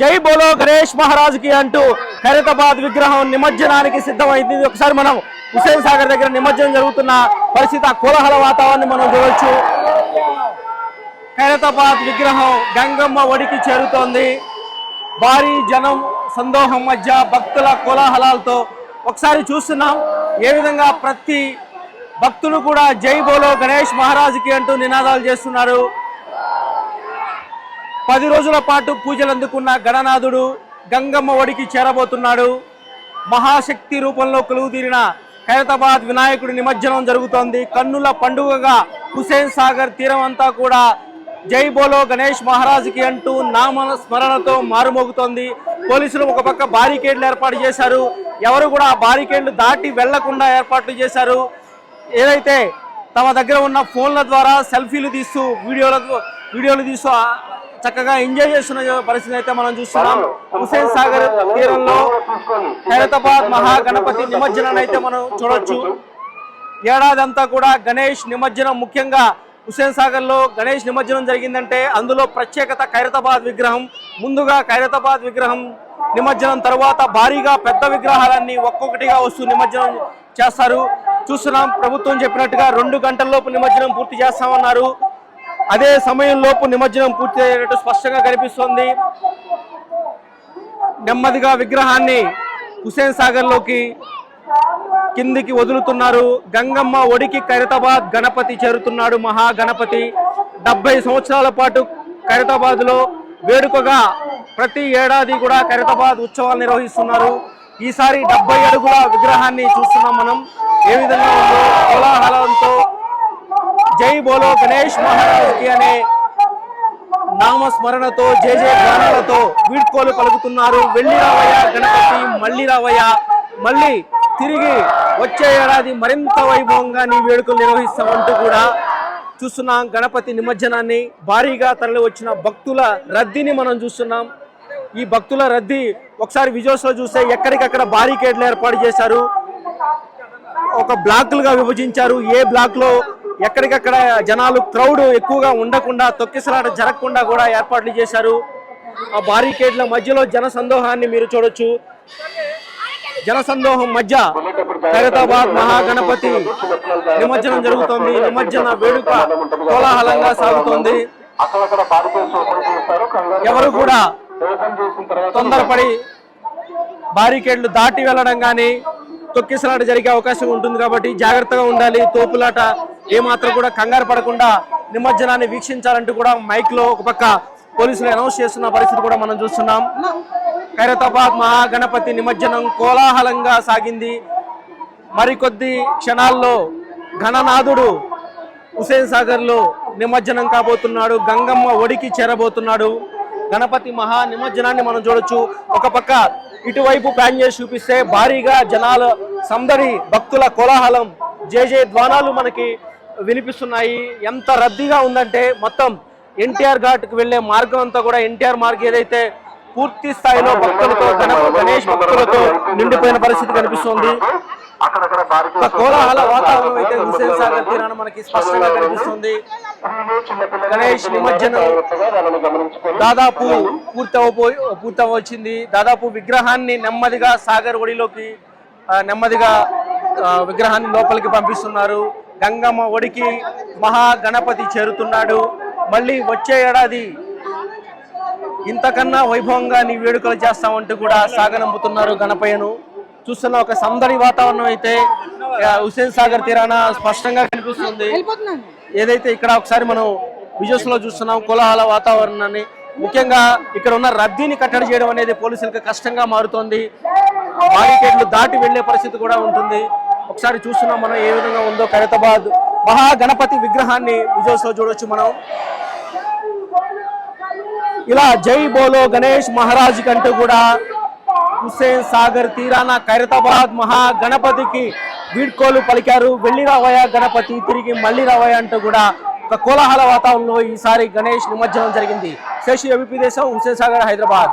జై బోలో గణేష్ మహారాజ్కి అంటూ ఖైరతాబాద్ విగ్రహం నిమజ్జనానికి సిద్ధమైంది. ఒకసారి మనం హుసేన్ సాగర్ దగ్గర నిమజ్జనం జరుగుతున్న పరిస్థితి ఆ కోలాహల వాతావరణం మనం చూడవచ్చు ఖైరతాబాద్ విగ్రహం గంగమ్మ ఒడికి చేరుతోంది. భారీ జనం సందోహం మధ్య భక్తుల కోలాహలాలతో ఒకసారి చూస్తున్నాం. ఏ విధంగా ప్రతి భక్తులు కూడా జై బోలో గణేష్ మహారాజుకి అంటూ నినాదాలు చేస్తున్నారు. పది రోజుల పాటు పూజలు అందుకున్న గణనాథుడు గంగమ్మ ఒడికి చేరబోతున్నాడు. మహాశక్తి రూపంలో కొలువు తీరిన ఖైరతాబాద్ వినాయకుడి నిమజ్జనం జరుగుతోంది. కన్నుల పండుగగా హుసేన్ సాగర్ తీరం అంతా కూడా జై బోలో గణేష్ మహారాజుకి అంటూ నామ స్మరణతో మారుమోగుతోంది. పోలీసులు ఒక పక్క బారికేడ్లు ఏర్పాటు చేశారు. ఎవరు కూడా ఆ బారికేడ్లు దాటి వెళ్ళకుండా ఏర్పాట్లు చేశారు. ఏదైతే తమ దగ్గర ఉన్న ఫోన్ల ద్వారా సెల్ఫీలు తీస్తూ వీడియోల వీడియోలు తీస్తూ చక్కగా ఎంజాయ్ చేస్తున్న పరిస్థితి అయితే మనం చూస్తున్నాం. హుసేన్ సాగర్ తీరంలో ఖైరతాబాద్ మహాగణపతి నిమజ్జనాన్ని అయితే మనం చూడొచ్చు. ఏడాది అంతా కూడా గణేష్ నిమజ్జనం ముఖ్యంగా హుసేన్ సాగర్లో గణేష్ నిమజ్జనం జరిగిందంటే అందులో ప్రత్యేకత ఖైరతాబాద్ విగ్రహం ముందుగా ఖైరతాబాద్ విగ్రహం నిమజ్జనం తర్వాత భారీగా పెద్ద విగ్రహాలన్నీ ఒక్కొక్కటిగా వస్తూ నిమజ్జనం చేస్తారు. చూస్తున్నాం ప్రభుత్వం చెప్పినట్టుగా రెండు గంటల్లోపు నిమజ్జనం పూర్తి చేస్తామన్నారు. అదే సమయంలోపు నిమజ్జనం పూర్తి అయ్యేటట్టు స్పష్టంగా కనిపిస్తోంది. నెమ్మదిగా విగ్రహాన్ని హుసేన్ సాగర్లోకి కిందికి వదులుతున్నారు. గంగమ్మ ఒడికి ఖైరతాబాద్ గణపతి చేరుతున్నాడు మహాగణపతి. డెబ్బై సంవత్సరాల పాటు ఖైరతాబాద్లో వేడుకగా ప్రతి ఏడాది కూడా ఖైరతాబాద్ ఉత్సవాలు నిర్వహిస్తున్నారు. ఈసారి డెబ్బై అడుగుల విగ్రహాన్ని చూస్తున్నాం మనం. ఏ విధంగా ఉందో కోలాహలంతో జై బోలో గణేష్ మహారాజ్కి అనే నామస్మరణతో జయ జయ గానాలతో వీడ్కోలు పలుకుతున్నారు. వెళ్ళి రావయ్య గణపతి మళ్ళీ రావయ్య. మళ్ళీ తిరిగి వచ్చే ఏడాది మరింత వైభవంగా నీ వేడుకలు నిర్వహిస్తామంటూ కూడా చూస్తున్నాం గణపతి నిమజ్జనాన్ని. భారీగా తరలి వచ్చిన భక్తుల రద్దీని మనం చూస్తున్నాం. ఈ భక్తుల రద్దీ ఒకసారి విజువల్స్ చూస్తే ఎక్కడికక్కడ బారికేడ్లు ఏర్పాటు చేశారు. ఒక బ్లాక్లుగా విభజించారు. ఏ బ్లాక్లో ఎక్కడికక్కడ జనాలు క్రౌడ్ ఎక్కువగా ఉండకుండా తొక్కిసలాట జరగకుండా కూడా ఏర్పాట్లు చేశారు. ఆ బారికేడ్ల మధ్యలో జన సందోహాన్ని మీరు చూడొచ్చు. జన సందోహం మధ్య ఖైరతాబాద్ మహాగణపతి నిమజ్జనం జరుగుతోంది. నిమజ్జన వేడుక కోలాహలంగా సాగుతోంది. ఎవరు కూడా తొందరపడి బారికేడ్లు దాటి వెళ్ళడం కానీ తొక్కిసలాట జరిగే అవకాశం ఉంటుంది కాబట్టి జాగ్రత్తగా ఉండాలి. తోపులాట ఏమాత్రం కూడా కంగారు పడకుండా నిమజ్జనాన్ని వీక్షించాలంటూ కూడా మైక్లో ఒక పక్క పోలీసులు అనౌన్స్ చేస్తున్న పరిస్థితి కూడా మనం చూస్తున్నాం. ఖైరతాబాద్ మహాగణపతి నిమజ్జనం కోలాహలంగా సాగింది. మరికొద్ది క్షణాల్లో ఘననాథుడు హుసేన్ సాగర్లో నిమజ్జనం కాబోతున్నాడు. గంగమ్మ ఒడికి చేరబోతున్నాడు. గణపతి మహా నిమజ్జనాన్ని మనం చూడొచ్చు. ఒక పక్క ఇటువైపు ప్లాన్ చేసి చూపిస్తే భారీగా జనాల సందడి భక్తుల కోలాహలం జే జే మనకి వినిపిస్తున్నాయి. ఎంత రద్దీగా ఉందంటే మొత్తం ఎన్టీఆర్ ఘాట్కి వెళ్ళే మార్గం అంతా కూడా ఎన్టీఆర్ మార్గం ఏదైతే పూర్తి స్థాయిలో భక్తులతో గణేష్ భక్తులతో నిండిపోయిన పరిస్థితి కనిపిస్తుంది. కోలాహల వాతావరణం అయితే హుసేన్ సాగర్ తీరాన మనకి స్పష్టంగా కనిపిస్తుంది. గణేష్ నిమజ్జనం దాదాపు గమనించుకొని దాదాపు పూర్తవపోయి పూర్తవచ్చింది దాదాపు విగ్రహాన్ని నెమ్మదిగా సాగర్ ఒడిలోకి నెమ్మదిగా విగ్రహాన్ని లోపలికి పంపిస్తున్నారు. గంగమ్మ ఒడికి మహాగణపతి చేరుతున్నాడు. మళ్ళీ వచ్చే ఏడాది ఇంతకన్నా వైభవంగా నీ వేడుకలు చేస్తామంటూ కూడా సాగనంపుతున్నారు గణపయ్యను. చూస్తున్న ఒక సందడి వాతావరణం అయితే హుసేన్ సాగర్ తీరాన స్పష్టంగా కనిపిస్తుంది. ఏదైతే ఇక్కడ ఒకసారి మనం విజువల్స్లో చూస్తున్నాం కోలాహల వాతావరణాన్ని ముఖ్యంగా ఇక్కడ ఉన్న రద్దీని కట్టడి చేయడం అనేది పోలీసులకు కష్టంగా మారుతోంది. బారికేడ్లు దాటి వెళ్ళే పరిస్థితి కూడా ఉంటుంది. ఒకసారి చూస్తున్నాం మనం ఏ విధంగా ఉందో ఖైరతాబాద్ మహాగణపతి విగ్రహాన్ని విజువల్స్ చూడొచ్చు మనం. ఇలా జై బోలో గణేష్ మహారాజ్ కంటూ కూడా హుస్సేన్ సాగర్ తీరాన ఖైరతాబాద్ మహాగణపతికి వీడ్కోలు పలికారు. వెళ్ళి రావయ్య గణపతి తిరిగి మళ్ళీ రావయ్య అంటూ కూడా ఒక కోలాహల వాతావరణంలో ఈసారి గణేష్ నిమజ్జనం జరిగింది. శేషి ఎంపీ దేశం హుస్సేన్ సాగర్ హైదరాబాద్.